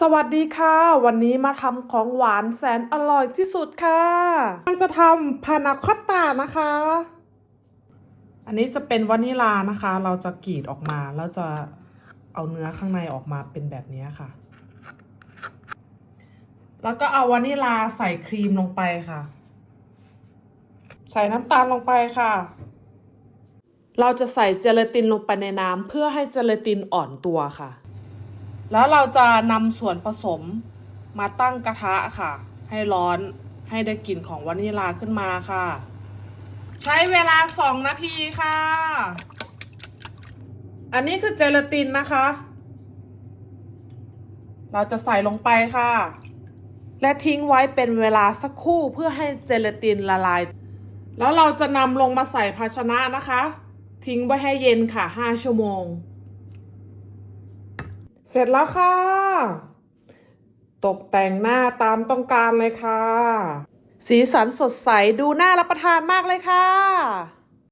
สวัสดีค่ะ วันนี้มาทำของหวานแสนอร่อยที่สุดค่ะกำลังจะทำพานาคอตตานะคะ อันนี้จะเป็นวานิลานะคะ เราจะกรีดออกมาแล้วจะเอาเนื้อข้างในออกมาเป็นแบบนี้ค่ะ แล้วก็เอาวานิลาใส่ครีมลงไปค่ะ ใส่น้ำตาลลงไปค่ะ เราจะใส่เจลาตินลงไปในน้ำเพื่อให้เจลาตินอ่อนตัวค่ะ แล้วเราจะนำส่วนผสมมาตั้งกระทะค่ะ ให้ร้อนให้ได้กลิ่นของวานิลาขึ้นมาค่ะ ใช้เวลาสองนาทีค่ะ อันนี้คือเจลาตินนะคะ เราจะใส่ลงไปค่ะ และทิ้งไว้เป็นเวลาสักครู่เพื่อให้เจลาตินละลาย แล้วเราจะนำลงมาใส่ภาชนะนะคะ ทิ้งไว้ให้เย็นค่ะ 5 ชั่วโมง เสร็จแล้วค่ะ ตกแต่งหน้าตามต้องการเลยค่ะ สีสันสดใสดูน่ารับประทานมากเลยค่ะ